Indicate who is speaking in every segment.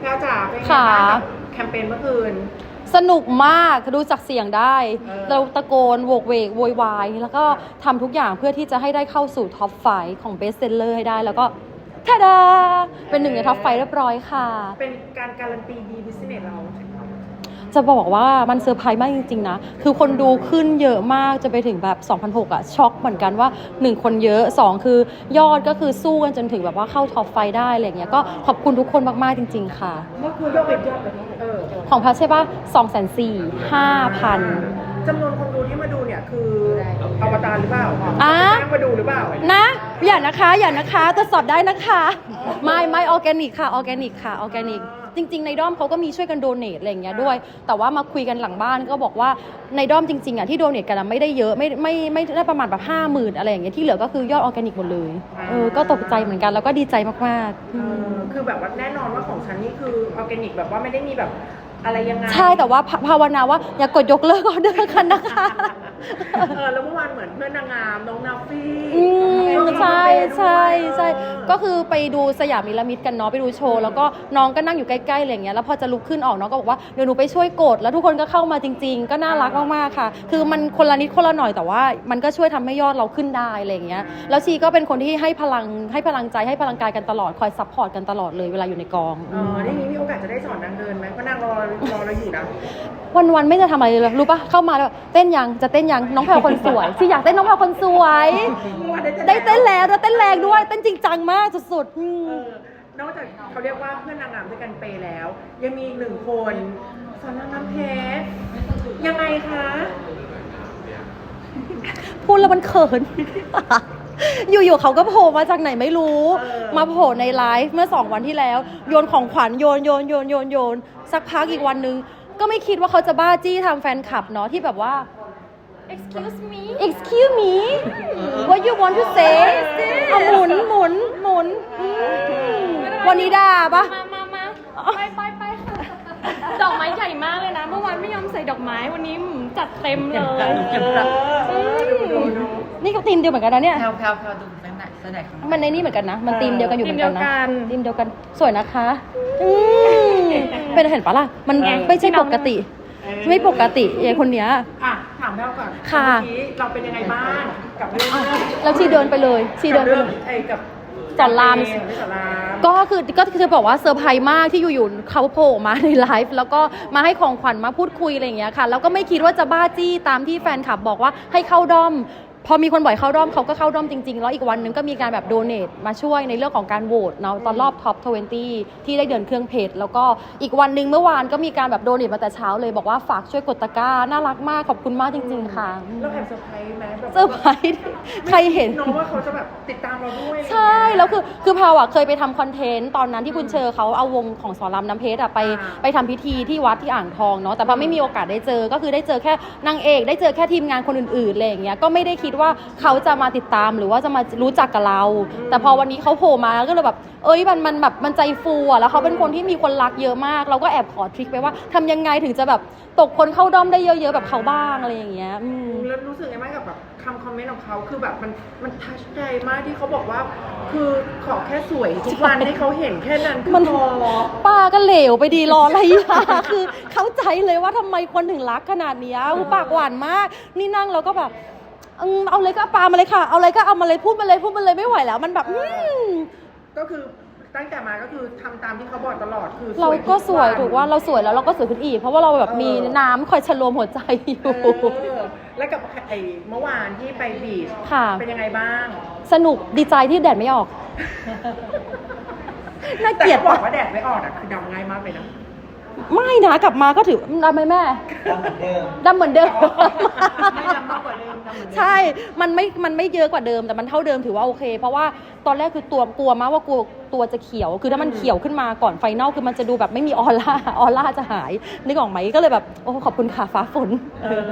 Speaker 1: แพรวจ๋าเป็นไง
Speaker 2: ค่ะ
Speaker 1: บ้างกับแคมเปญเมื่อคืน
Speaker 2: สนุกมากดูจากเสียงได้
Speaker 1: เออ
Speaker 2: เราตะโกนโวกเวกโวยวาย แล้วก็ทำทุกอย่างเพื่อที่จะให้ได้เข้าสู่ท็อปไฟของเบสเซลเลอร์ให้ได้ แล้วก็ทาดา เป็นหนึ่งในท็อปไฟเรียบร้อยค่ะ
Speaker 1: เป็นการการันตีดีบิสเนสเรา
Speaker 2: จะบอกว่ามันเซอร์ไพรส์มากจริง ๆ นะ คือคนดูขึ้นเยอะมากจะไปถึงแบบ 2006อะช็อกเหมือนกันว่า 1 คนเยอะ 2 คือยอดก็คือสู้กันจนถึงแบบว่าเข้าท็อปไฟได้อะไรอย่างเงี้ยก็ขอบคุณทุกคนมาก ๆ จริง ๆ ค่ะ
Speaker 1: เมื่อคืนยอดเป็นยอดแบบนี้เออ
Speaker 2: ของพัชใช่ปะสองแสนสี่ห้าพัน
Speaker 1: จำนวนคนดูที่มาดูเนี่ยคืออวตารหรือเปล่า
Speaker 2: อะ
Speaker 1: นั่งมาดูหรือเปล่า
Speaker 2: นะ อย่านะคะ อย่านะคะตรวจสอบได้นะคะ ไม่ไม่ออร์แกนิกค่ะ ออร์แกนิกค่ะ ออร์แกนิก จริง ๆ ในด้อมเขาก็มีช่วยกันโดเนทอะไรอย่างเงี้ยด้วย แต่ว่ามาคุยกันหลังบ้านก็บอกว่าในด้อมจริงๆอะที่โดเนทกันอะไม่ได้เยอะไม่ไม่ไม่ได้ประมาณแบบห้าหมื่นอะไรอย่างเงี้ยที่เหลือก็คือยอดออร์แกนิกหมดเลยเออก็ตกใจเหมือนกันแล้วก็ดีใจมากๆ
Speaker 1: เออคือแบบว่าแน่นอนว่าของฉันนี่คือออร์แกนิกแบบว่าไม่ได้มีแบบอะไรยังไง
Speaker 2: ใช่แต่ว่าภาภาวนาว่าอย่ากดยกเลิกออเดอร์กันนะคะ
Speaker 1: เออแล้วเมื่อวานเหมือนเพื่อนนางงามน้องนาฟี่
Speaker 2: อืม
Speaker 1: น้อง
Speaker 2: ใช่
Speaker 1: นาฟี่
Speaker 2: ใช่ใช่
Speaker 1: เออ
Speaker 2: ก็คือไปดูสยามมิลมิดกันเนาะไปดูโชว์แล้วก็น้องก็นั่งอยู่ใกล้ๆอะไรอย่างเงี้ยแล้วพอจะลุกขึ้นออกน้องก็บอกว่าเดี๋ยวหนูไปช่วยกด แล้วทุกคนก็เข้ามาจริง ๆ ก็น่ารักมากๆค่ะ คือมันคนละนิดคนละหน่อยแต่ว่า มันก็ช่วยทำให้ยอดเราขึ้นได้อะไรอย่างเงี้ยแล้วชีก็เป็นคนที่ให้พลังให้พลังใจให้พลังกายกันตลอดคอยซัพพอร์ตกันตลอดเลยเวลาอยู่ในกอง
Speaker 1: เออนี่มีโอกาสจะได้สอนนางเดินไหมเพราะนางรอรอเราอยู่นะ
Speaker 2: วันวันๆไม่จะทำอะไรเลยรู้ปะเข้ามาแล้วแบบเต้นยังจะเต้นยังน้องแพรวคนสวยชีอยากเต้นน้องแพรวคนสวย
Speaker 1: เมื่อวานได้
Speaker 2: ได้เต้นแล้วแล้วเต้นแรงด้วย เต้นจริงจังมากสุดๆอืม
Speaker 1: เออนอกจากเขาเรียกว่าเพื่อนนางงามด้วยกันเปย์แล้ว ยังมีอีกหนึ่งคนสอนนางงามเพชรยังไงคะ
Speaker 2: พูดแล้วมันเขิน อยู่ๆเขาก็โผล่มาจากไหนไม่รู้ มาโผล่ในไลฟ์เมื่อสองวันที่แล้ว โยนของขวัญโยนโยนโยนโยนโยนสักพักอีกวันนึง ก็ไม่คิดว่าเขาจะบ้าจี้ทำแฟนคลับเนาะที่แบบว่า
Speaker 3: Excuse me
Speaker 2: excuse me what you want to say เอาหมุนหมุนหมุนอืมวันนี้ด่าปะ
Speaker 3: มามามาไปไปไปค่ะดอกไม้ใหญ่มากเลยนะ เมื่อวานไม่ยอมใส่ดอกไม้ วันนี้หืมจัดเต็มเลย
Speaker 1: เออดูดูดู
Speaker 2: นี่ก็ทีมเดียวเหมือนกันนะเนี่ย
Speaker 4: แพลวแพลวแพลวดูแสดงแสดงของ
Speaker 2: มันในนี่เหมือนกันนะ มันทีมเดียวกันอยู่เหมือนกันนะ
Speaker 3: ทีมเดียวกัน
Speaker 2: ทีมเดียวกันสวยนะคะอืมเป็นเห็นปะล่ะ มัน
Speaker 3: ไง
Speaker 2: ไม่ใช่ปกติ ไม่ปกติยายคนเนี้ย
Speaker 1: อะ ถามแพรวก่อน
Speaker 2: ค่ะ
Speaker 1: เมื่อกี้เราเป็นยังไงบ้างกับเรื่อง
Speaker 2: แล้วชีเดินไปเลยชีเดินไป
Speaker 1: กับ
Speaker 2: เล
Speaker 1: เรื่อยงไอ้กับ
Speaker 2: สอนราม
Speaker 1: เรื่องสอนราม
Speaker 2: ก็คือก็คือบอกว่าเซอร์ไพรส์มากที่อยู่ๆเขาโผล่มาในไลฟ์แล้วก็มาให้ของขวัญมาพูดคุยอะไรอย่างเงี้ยค่ะแล้วก็ไม่คิดว่าจะบ้าจี้ตามที่แฟนคลับบอกว่าให้เข้าด้อม พอมีคนบ่อยเข้าด้อมเขาก็เข้าด้อมจริง ๆ แล้วอีกวันหนึงก็มีการแบบโดเน a มาช่วยในเรื่องของการโหวตเนาะตอนรอบท็อป20 ที่ได้เดินเครื่องเพจแล้วก็อีกวันหนึ่งเมื่อวานก็มีการแบบโดเน a มาแต่เช้าเลยบอกว่าฝากช่วยกดตะกร้าน่ารักมากขอบคุณมากจริง ๆ ค่ะ
Speaker 1: เราแอบเซอร์ไพรส์ไหมแบบ
Speaker 2: เซอร์ไพรส์ใครเห็น
Speaker 1: น้องว่าเขาจะแบบติดตามเราด้วย
Speaker 2: ใช่แล้วคือคือพาวอะเคยไปทำคอนเทนต์ตอนนั้นที่คุณเชอเขาเอาวงของสอนรามน้ำเพชรอะไปไปทำพิธีที่วัดที่อ่างทองเนาะแต่พอไม่มีโอกาสได้เจอก็คือได้เจอแค่นางเอก ได้เจอแค่ทีมงานคนอื่นๆอะไรอย่างเงี้ยก็ไม่ได้คิดว่าเขาจะมาติดตามหรือว่าจะมารู้จักกับเรา แต่พอวันนี้เขาโผล่มาก็เลยแบบเอ้ยมันมันแบบมันใจฟูอะแล้วเขาเป็นคนที่มีคนรักเยอะมาก เราก็แอบขอทริคไปว่าทำยังไงถึงจะแบบตกคนเข้าด้อมได้เยอะๆแบบเขาบ้างอะไรอย่างเงี้ยอืม
Speaker 1: แล้วรู้สึกยังไงกับแบบคำคอมเมนต์ของเขาคือแบบมันมันทัชใจมากที่เขาบอกว่า คือขอแค่สวยทุกวันให้เขาเห็นแค่นั้นคือ
Speaker 2: มัน
Speaker 1: พอ
Speaker 2: ป้าก็เหลวไปดีรออะไรอะคือเข้าใจเลยว่าทำไมคนถึงรักขนาดเนี้ยหูปากหวานมาก นี่นั่งแล้วก็แบบ อืมเอาเลยก็เอาปลามาเลยค่ะ เอาอะไรก็เอามาเลยพูดมาเลยพูดมาเลยไม่ไหวแล้ว มันแบบอืม
Speaker 1: ก็คือตั้งแต่มาก็คือทำตามที่เขาบอกตลอดคือ
Speaker 2: เราก็สวย
Speaker 1: ทุ
Speaker 2: ถูกว่าเราสวยแล้วเราก็สวยขึ้นอีก เพราะว่าเราแบบมีน้ำคอยชโลมหัวใจอยู่
Speaker 1: เออแล้วกับไอ้เมื่อวานที่ไปบีช
Speaker 2: ค่ะ
Speaker 1: เป็นยังไงบ้าง
Speaker 2: สนุกดีใจที่แดดไม่ออก น่า
Speaker 1: แต่
Speaker 2: เกลียด
Speaker 1: เขาบอ
Speaker 2: ปะ
Speaker 1: กว่าแดดไม่ออกอะคือดำง่ายมากเลยนะ
Speaker 2: ไม่นะกลับมาก็ถือดำไหมแม่ดำเหมือนเดิม
Speaker 1: ไม่ดำมากกว่าเดิมดำเหมือนเดิม
Speaker 2: ใช่ มันไม่ มันไม่เยอะกว่าเดิมแต่มันเท่าเดิมถือว่าโอเค เพราะว่าตอนแรกคือตัวกลัวมากว่ากลัว ตัวจะเขียว คือถ้ามันเขียวขึ้นมาก่อนไฟนอลคือมันจะดูแบบไม่มีออร่าออร่าจะหายนึกออกไหมก็เลยแบบโอ้ขอบคุณค่ะฟ้าฝน
Speaker 1: เออ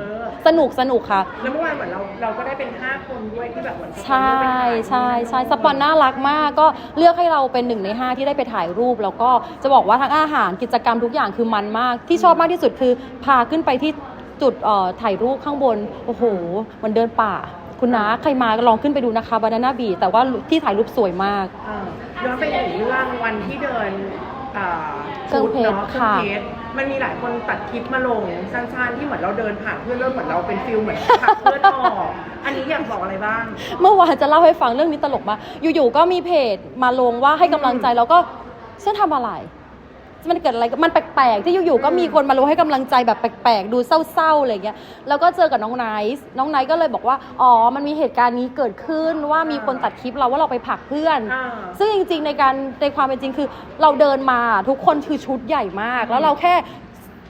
Speaker 2: สนุกสนุกค่ะ
Speaker 1: แล้วเมื่อวานเหมือนเราเราก็ได้เป็นห้าคนด้วยที่แบบเหมือน
Speaker 2: ใช่ใช่ใช่สปอนน่ารักมาก ก็เลือกให้เราเป็นหนึ่งในห้าที่ได้ไปถ่ายรูป แล้วก็จะบอกว่าทั้งอาหารกิจกรรมทุกอย่างคือมันมาก ที่ชอบมากที่สุดคือพาขึ้นไปที่จุดเอ่อถ่ายรูปข้างบน โอ้โห มันเดินป่า คุณน้าใครมาก็ลองขึ้นไปดูนะคะบานาน่าบีแต่ว่าที่ถ่ายรูปสวยมาก
Speaker 1: เออย้อนไปถึงเรื่องวันที่เดินอ่า
Speaker 2: เครื่องเพชร
Speaker 1: ชุดนา
Speaker 2: ค่ะ
Speaker 1: เครื่องเพชรมันมีหลายคนตัดคลิปมาลงสั้นๆที่เหมือนเราเดินผ่านเพื่อนเริ่มเหมือนเราเป็นฟิลเหมือนผลักเพื่อนออกอันนี้อยากบอกอะไรบ้าง
Speaker 2: เมื่อวานจะเล่าให้ฟังเรื่องนี้ตลกมากอยู่ๆก็มีเพจมาลงว่าให้กำลังใจแล้วก็ฉันทำอะไร มันเกิดอะไรมันแปลกๆ ที่อยู่ๆก็มีคนมาลงให้กำลังใจแบบแปลกๆ ดูเศร้าๆอะไรอย่างเงี้ยแล้วก็เจอกับน้องไนท์น้องไนท์ก็เลยบอกว่าอ๋อมันมีเหตุการณ์นี้เกิดขึ้นว่ามีคนตัดคลิปเราว่าเราไปผลักเพื่อน
Speaker 1: อ่า
Speaker 2: ซึ่งจริงๆในการในความเป็นจริงคือ เราเดินมาทุกคนคือชุดใหญ่มาก แล้วเราแค่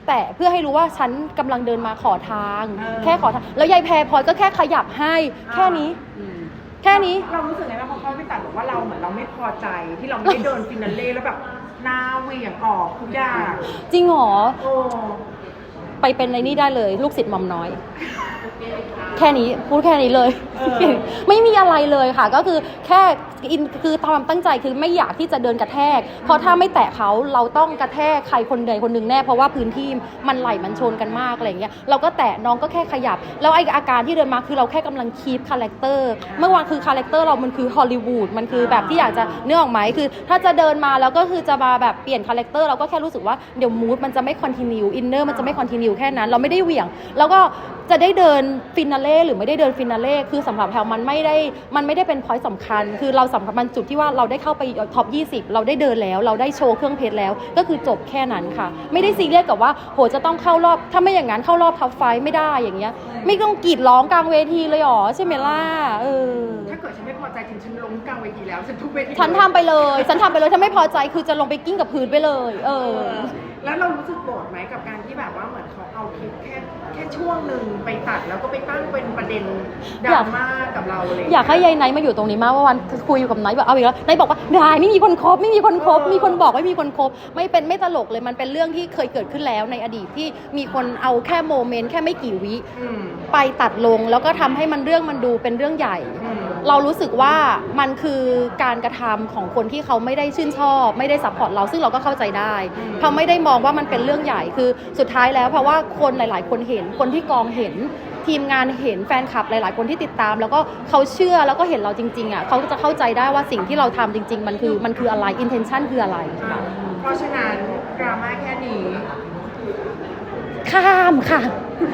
Speaker 2: แตะเพื่อให้รู้ว่าฉันกำลังเดินมาขอทาง
Speaker 1: เออ
Speaker 2: แค่ขอทาง แล้วยายแพรพลอยก็แค่ขยับให้ แค่นี้แค่นี้
Speaker 1: เรารู้สึกไงบ้างเพราะเขาไปตัดบอกว่าเราเหมือนเราไม่พอใจที่เราไม่ได้เดินฟินาเล่แล้วแบบ หน้าเหวี่ยงออกทุกอย่าง
Speaker 2: จริงเหรอ
Speaker 1: โอ้
Speaker 2: ไปเป็นในนี่ได้เลย ลูกศิษย์หม่อมน้อย แค่นี้พูดแค่นี้เลย
Speaker 1: เออ
Speaker 2: ไม่มีอะไรเลยค่ะ ก็คือแค่อินคือความตั้งใจคือไม่อยากที่จะเดินกระแทก เพราะถ้าไม่แตะเขาเราต้องกระแทกใครคนใดคนหนึ่งแน่เพราะว่าพื้นที่มันไหลมันชนกันมากอะไรอย่างเงี้ยเราก็แตะน้องก็แค่ขยับ แล้วไออาการที่เดินมาคือเราแค่กำลังคีปคาแรคเตอร์เมื่อวานคือคาแรคเตอร์เรามันคือฮอลลีวูดมันคือแบบที่อยากจะเนื้อออกไหมคือ ถ้าจะเดินมาแล้วก็คือจะมาแบบเปลี่ยนคาแรคเตอร์เราก็แค่รู้สึกว่าเดี๋ยวมูดมันจะไม่คอนติเนียอินเนอร์มันจะไม่คอนติเนียแค่นั้นเราไม่ได้เหวี่ยง แล้วก็ จะได้เดินฟินาเล่หรือไม่ได้เดินฟินาเล่คือสำหรับแพลมันไม่ได้มันไม่ได้เป็นพอยต์สำคัญ คือเราสำคัญมันจุดที่ว่าเราได้เข้าไปท็อป 20 เราได้เดินแล้ว เราได้โชว์เครื่องเพชรแล้ว ก็คือจบแค่นั้นค่ะ ไม่ได้ซีเรียสกับว่าโหจะต้องเข้ารอบ ถ้าไม่อย่างนั้นเข้ารอบท็อปไฟไม่ได้อย่างเงี้ย ไม่ต้องกรีดร้องกลางเวทีเลยหรอใช่ไหมล่ะเออ
Speaker 1: ถ้าเกิดฉันไม่พอใจถึงฉันล้มกลางเวทีแล้วฉันทุบเวที
Speaker 2: ฉันทำไปเลย ฉันทำไปเลยถ้าไม่พอใจคือจะลงไปกิ้งกับพื้นไปเลย เอ
Speaker 1: เอ
Speaker 2: อ
Speaker 1: อ แล้วเรารู้สึกโกรธไหมกับการที่แบบว่าเหมือนเขาเอาคลิปแค่แค่ช่วงหนึ่งไปตัดแล้วก็ไปตั้งเป็นประเด็นดราม่ากับเราเลย
Speaker 2: อยากให้ยายไนท์มาอยู่ตรงนี้มากว่าวันคุยอยู่กับไนท์แบบเอาอีกแล้วไนท์บอกว่าได้ไม่มีคนคบไม่มีคนคบ
Speaker 1: เออ
Speaker 2: มีคนบอกไม่มีคนคบไม่เป็นไม่ตลกเลยมันเป็นเรื่องที่เคยเกิดขึ้นแล้วในอดีตที่มีคนเอาแค่โมเมนต์แค่ไม่กี่วิ
Speaker 1: อืม
Speaker 2: ไปตัดลงแล้วก็ทำให้มันเรื่องมันดูเป็นเรื่องใหญ่
Speaker 1: อืม
Speaker 2: เรารู้สึกว่ามันคือการกระทำของคนที่เขาไม่ได้ชื่นชอบ ไม่ได้ซัพพอร์ตเราซึ่งเราก็เข้าใจได้
Speaker 1: อืม
Speaker 2: เขาไม่ได้มองว่ามันเป็นเรื่องใหญ่คือสุดท้ายแล้วเพราะว่าคนหลาย ๆ คนเห็นคนที่กองเห็นทีมงานเห็นแฟนคลับหลาย ๆ คนที่ติดตาม แล้วก็เขาเชื่อแล้วก็เห็นเราจริง ๆ อะเขาจะเข้าใจได้ว่าสิ่งที่เราทำจริง ๆ มันคือมันคืออะไร intention คืออะไร
Speaker 1: อ่าเพราะฉะนั้นดราม่าแค่นี้
Speaker 2: ข้ามค่ะ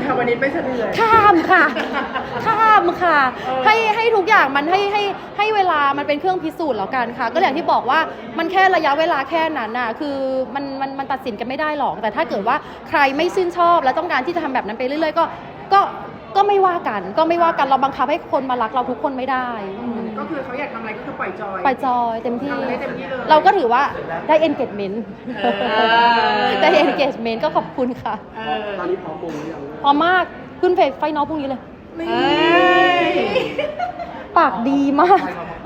Speaker 1: ค่ะวันนี้ไม่สะเทือน
Speaker 2: ข้ามค่ะข้าม ค่ะ
Speaker 1: เออ
Speaker 2: ให้ให้ทุกอย่างมันให้ให้ให้เวลามันเป็นเครื่องพิสูจน์แล้วกันค่ะ ก็อย่างที่บอกว่ามันแค่ระยะเวลาแค่นั้นน่ะคือมันมันมันตัดสินกันไม่ได้หรอก แต่ถ้าเกิดว่าใครไม่ชื่นชอบ และต้องการที่จะทำแบบนั้นไปเรื่อยๆ ก็ก็ก็ไม่ว่ากัน ก็ไม่ว่ากันเราบังคับให้คนมารักเราทุกคนไม่ได้อืม
Speaker 1: ก็คือเขาอยากทำอะไรก็คือปล่อยจอย
Speaker 2: ไปจอยเต็มที่
Speaker 1: ทำได้เต็มที่เลย
Speaker 2: เราก็ถือว่าได้ engagement
Speaker 1: เออ
Speaker 2: ได้ engagement ก็ขอบคุณค่ะ
Speaker 1: เออ
Speaker 5: ตอนนี้พร้อมปรุงหรือยัง
Speaker 2: พอมากขึ้นเพจไฟน้องพรุ่งนี้เลย
Speaker 1: นี่
Speaker 2: ปากดีมาก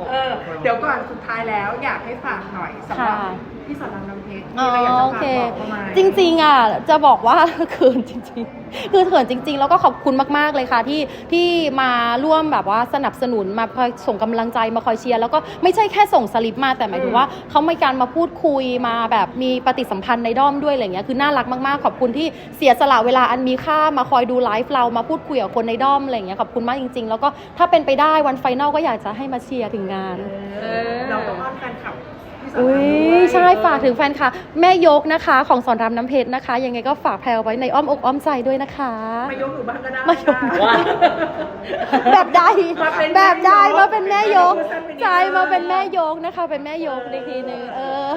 Speaker 1: เออ เดี๋ยวก่อนสุดท้ายแล้วอยากให้ฝากหน่อยสำหรับ
Speaker 2: ค่ะ
Speaker 1: พี่สอนรามน้ำเพชร
Speaker 2: อ๋
Speaker 1: มี
Speaker 2: อ
Speaker 1: อะไรอยากจะ
Speaker 2: โอ
Speaker 1: ฝาก
Speaker 2: เค
Speaker 1: บอกเขาไหม
Speaker 2: จริงๆอะจะบอกว่า เขินจริง ๆ คือเขินจริง ๆ แล้วก็ขอบคุณมากๆเลยค่ะที่ที่มาร่วมแบบว่าสนับสนุนมาคอยส่งกำลังใจมาคอยเชียร์แล้วก็ไม่ใช่แค่ส่งสลิปมาแต่หมายถึงว่าเขามีการมาพูดคุยมาแบบมีปฏิสัมพันธ์ในด้อมด้วยอะไรเงี้ยคือน่ารักมากๆ ขอบคุณที่เสียสละเวลาอันมีค่ามาคอยดูไลฟ์เรามาพูดคุยกับคนในด้อมอะไรเงี้ยขอบคุณมากจริง ๆ แล้วก็ถ้าเป็นไปได้วันไฟนอลก็อยากจะให้มาเชียร์ถึงงาน
Speaker 1: เออเราต้องอ้อนแฟนคลับพี่ส อน
Speaker 2: อุ้
Speaker 1: รามด้วย
Speaker 2: ยใช่ฝากถึงแฟนค่ะ แม่ยกนะคะ ของสอนรามน้ำเพชรนะคะ ยังไงก็ฝากแพลวไว้ในอ้อมอกอ้อมใจด้วยนะคะ
Speaker 1: มายกหนูบ้างก็ได้
Speaker 2: มายก
Speaker 1: ค่ะ
Speaker 2: แบบใด
Speaker 1: มาเป็น
Speaker 2: แบบใด
Speaker 1: แม่ยก
Speaker 2: มาเป็นแม่ยก
Speaker 1: พูดสั้นไปนิด
Speaker 2: ใช่
Speaker 1: นึง
Speaker 2: มาเป็นแม่ยกนะคะ เป็นแม่ยกในทีนึงเออ